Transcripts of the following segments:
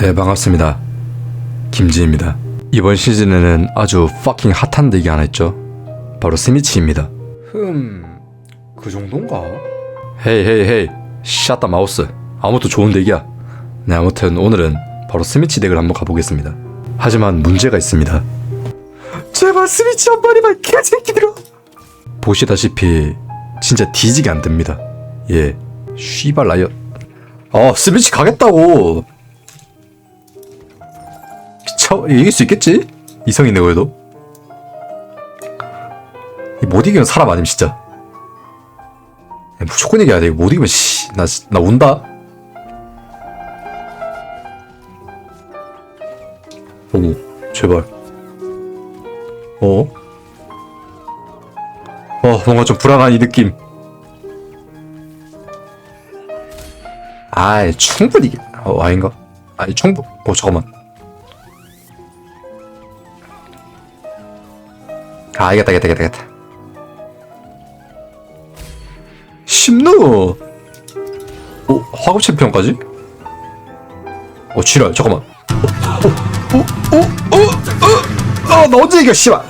네, 반갑습니다. 김지입니다. 이번 시즌에는 아주 fucking 핫한 덱이 하나 있죠. 바로 스미치입니다. 흠, 그 정도인가? 헤이 헤이 헤이, 샷다 마우스. 아무것도 좋은 덱이야. 네, 아무튼 오늘은 바로 스미치 덱을 한번 가보겠습니다. 하지만 문제가 있습니다. 제발 스미치 한 마리만 개새끼들아! 보시다시피 진짜 뒤지게 안 됩니다. 예, 씨발 라이엇. 아, 스미치 가겠다고! 쳐 이길 수 있겠지? 이성인데 그래도? 못 이기면 사람 아님 진짜? 무조건 이겨야 돼못 이기면 씨나나 운다. 어머 제발. 어? 어 뭔가 좀 불안한 이 느낌. 아 충분히 어 아닌가? 아니 충분 어 잠깐만. 아 알겠다 알겠다 알겠다 심루 오 화급 챔피언까지? 어 지랄 잠깐만 오오오오오나 언제 이겨 씨발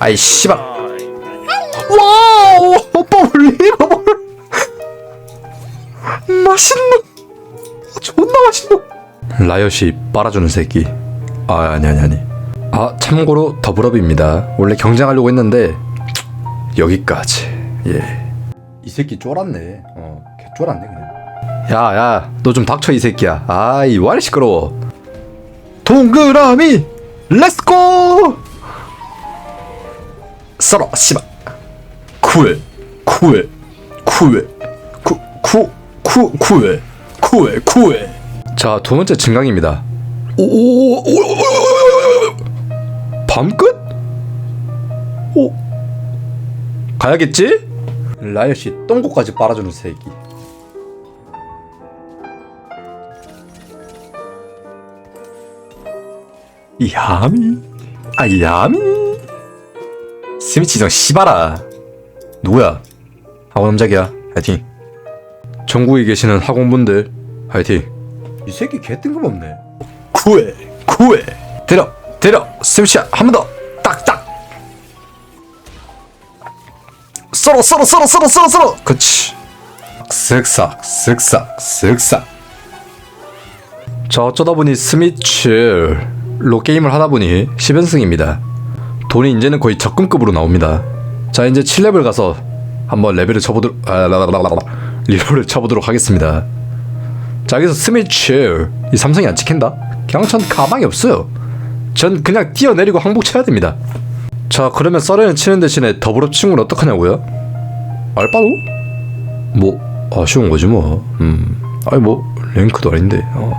아이 씨발 와우 오빠 올리버 맛있노 존나 맛있노 라이엇이 빨아주는 새끼 아 아니 아니 아니. 아 참고로 더블업입니다. 원래 경쟁하려고 했는데 여기까지. 예. 이 새끼 쫄았네. 어, 개 쫄았네 그냥. 야, 야, 너 좀 닥쳐 이 새끼야. 아이, 와리 시끄러워. 동그라미, 렛츠고. 썰어, 씨발. 쿨, 쿨, 쿨, 쿠, 쿠, 쿠, 쿨, 쿨, 쿨. 자, 두 번째 증강입니다. 오, 오, 밤끝? 오, 가야겠지? 라이엇이 똥꼬까지 빨아주는 새끼. 야미, 아 야미. 스미치 정 씨발아. 누구야? 학원 남자기야 파이팅. 전국에 계시는 학원분들 파이팅. 이 새끼 개 뜬금없네. 구해 구해. 때려 때려 스미치야 한 번 더. 딱딱. 썰어 썰어 썰어 썰어 썰어 썰어. 그치. 쓱싹 쓱싹 쓱싹 자 어쩌다 보니 스미츠로 게임을 하다 보니 10연승입니다. 돈이 이제는 거의 적금급으로 나옵니다. 자 이제 7레벨 가서 한번 레벨을 쳐보도록 아, 리롤을 쳐보도록 하겠습니다. 자 여기서 스미츠 이 삼성이 안 찍힌다? 그냥 전 가망이 없어요 전 그냥 뛰어내리고 항복 쳐야 됩니다 자 그러면 썰에는 치는 대신에 더블업 친구는 어떡하냐고요? 알바도? 뭐 아쉬운 거지 뭐 음. 아니 뭐 랭크도 아닌데 어.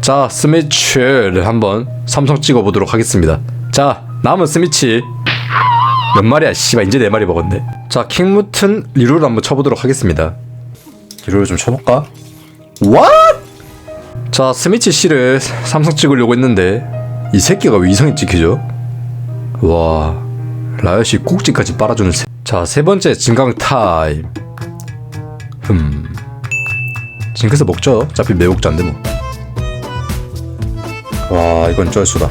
자 스미치를 한번 삼성 찍어보도록 하겠습니다 자 남은 스미치 몇 마리야 씨발 이제 네 마리 먹었네 자 킹무튼 리롤 한번 쳐보도록 하겠습니다 리롤 좀 쳐볼까? What? 자 스미치 씨를 삼성 찍으려고 했는데 이 새끼가 왜 이성이 찍히죠? 와 라이엇이 꼭지까지 빨아주는 새. 자세 번째 진강 타임 흠 징크스 먹죠 어차피 매복자인데 뭐와 이건 쩔수다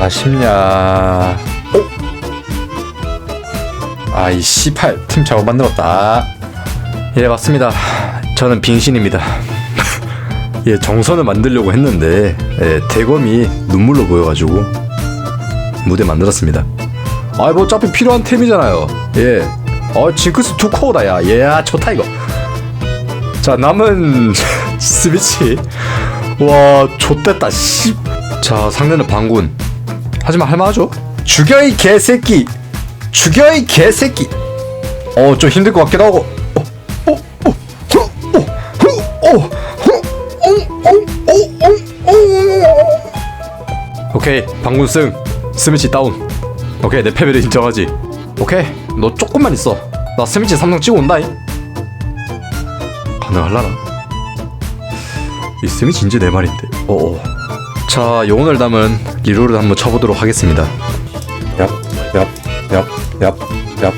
아쉽냐 오! 아이 씨팔 팀 잘못 만들었다. 예 맞습니다. 저는 빙신입니다. 예 정선을 만들려고 했는데 예, 대검이 눈물로 보여가지고 무대 만들었습니다. 아이 뭐 어차피 필요한 템이잖아요. 예어 징크스 투코어다 야. 예, 좋다 이거. 자 남은 스위치. 와 좆됐다 씨자 상대는 방군. 하지만 할만하죠? 죽여 이 개새끼 죽여 이 개새끼 어 좀 힘들 것 같기도 하고 오케이 방군승 스미치 다운 오케이 내 패배를 인정하지 오케이 너 조금만 있어 나 스미치 삼성 찍고 온다. 가능할라나 이 스미치인지 내 말인데 어. 자 영혼을 담은 리로를 한번 쳐보도록 하겠습니다 얍 얍. 얍, 얍, 얍.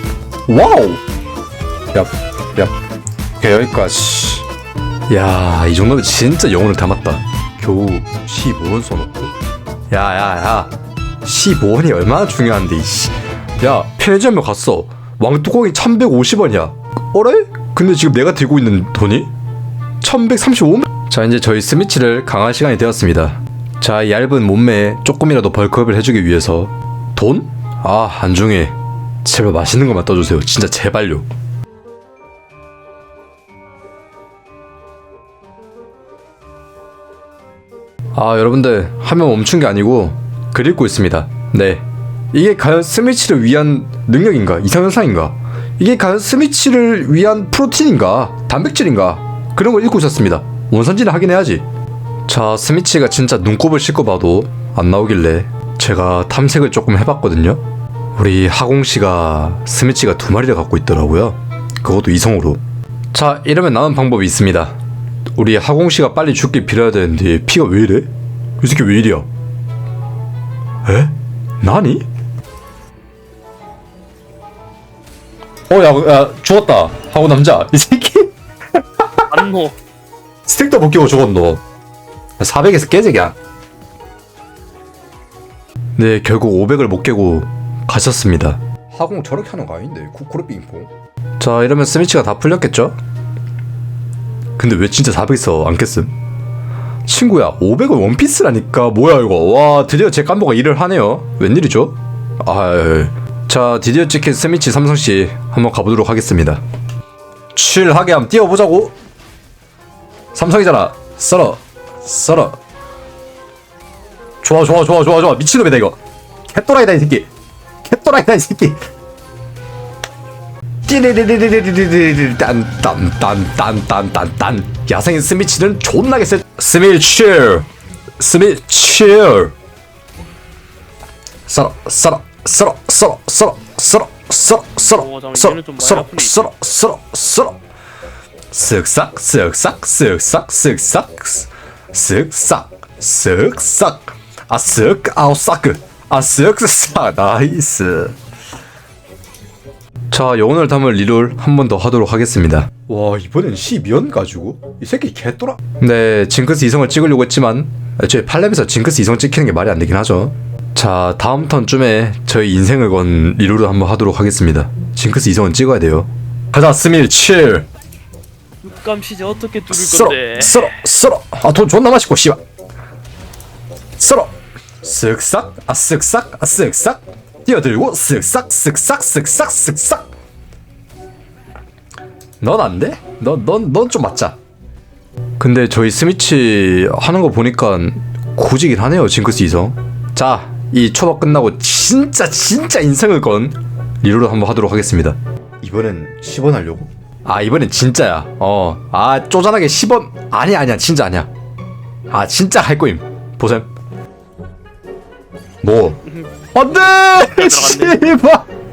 와우! 얍, 얍. 오케이, 여기까지. 야, 이 정도면 진짜 영혼을 담았다. 겨우 15원 써놓고. 야, 야, 야. 15원이 얼마나 중요한데, 이씨. 야, 편의점에 갔어. 왕뚜껑이 1150원이야. 어래? 근데 지금 내가 들고 있는 돈이 1135원? 자, 이제 저희 스미치를 강할 시간이 되었습니다. 자, 이 얇은 몸매에 조금이라도 벌크업을 해주기 위해서 돈? 아, 안중에 제발 맛있는 것만 떠주세요. 진짜 제발요. 아, 여러분들 화면 멈춘 게 아니고 글 읽고 있습니다. 네. 이게 과연 스미치를 위한 능력인가? 이상현상인가? 이게 과연 스미치를 위한 프로틴인가? 단백질인가? 그런 걸 읽고 있었습니다. 원산지를 확인해야지. 자, 스미치가 진짜 눈곱을 씻고 봐도 안 나오길래 제가 탐색을 조금 해봤거든요. 우리 하공 씨가 스미치가 두 마리를 갖고 있더라고요. 그것도 이성으로. 자, 이러면 나은 방법이 있습니다. 우리 하공 씨가 빨리 죽기 빌어야 되는데 피가 왜 이래? 이 새끼 왜 이리야? 에? 나니? 어, 야, 야, 죽었다. 하고 남자. 이 새끼 안노 스택도 못 끼고 죽었노. 400에서 깨지냐? 네, 결국 500을 못 깨고 가셨습니다. 하공 저렇게 하는 거 아닌데, 쿠쿠르 빙퐁. 자, 이러면 스미치가 다 풀렸겠죠? 근데 왜 진짜 400에서 안 깼음? 친구야, 500은 원피스라니까. 뭐야, 이거. 와, 드디어 제 깐보가 일을 하네요. 웬일이죠? 아, 자, 드디어 찍힌 스미치 삼성씨 한번 가보도록 하겠습니다. 칠하게 한번 뛰어보자고. 삼성이잖아. 썰어. 썰어. 좋아, 좋아, 좋아, 좋아, 좋아. 미친놈이다, 이거. 캣도라이다, 이 새끼. 캣도라이다, 이 새끼. 딴딴딴딴딴딴 야생인 스미치는 존나게 세 스미치 스미치 썰어 썰어 썰어 썰어 썰어 썰어 썰어 썰어 어, 썰어 썰어 썰어 썰어 쓱싹 쓱싹 쓱싹 쓱싹 쓱싹 쓱싹 아쓱 아우싹 아쓱싹 나이스 자, 영혼을 담을 리롤 한 번 더 하도록 하겠습니다. 와, 이번엔 12연 가지고? 이 새끼 개또라. 네, 징크스 이성을 찍으려고 했지만 애초에 팔렙에서 징크스 이성 찍히는 게 말이 안 되긴 하죠. 자, 다음 턴쯤에 저희 인생을 건 리롤을 한번 하도록 하겠습니다. 징크스 이성은 찍어야 돼요. 가자, 스밀 7. 육감 시제 어떻게 뚫을 썰어, 건데 썰어, 썰어. 아, 돈 존나 맛있고, 씨발. 썰어. 쓱싹, 아, 쓱싹, 아, 쓱싹. 뛰어들고, 쓱싹, 쓱싹, 쓱싹, 쓱싹. 넌 안 돼? 넌, 넌, 넌 좀 맞자. 근데 저희 스미치 하는 거 보니까 고지긴 하네요, 징크스 이성. 자, 이 초밥 끝나고 진짜, 진짜 인생을 건 리로를 한번 하도록 하겠습니다. 이번엔 10원 하려고? 아 이번엔 진짜야 어아 쪼잔하게 10원 아니야 아니야 진짜 아니야 아 진짜 할 거임 보셈 뭐? 안돼! 씨발!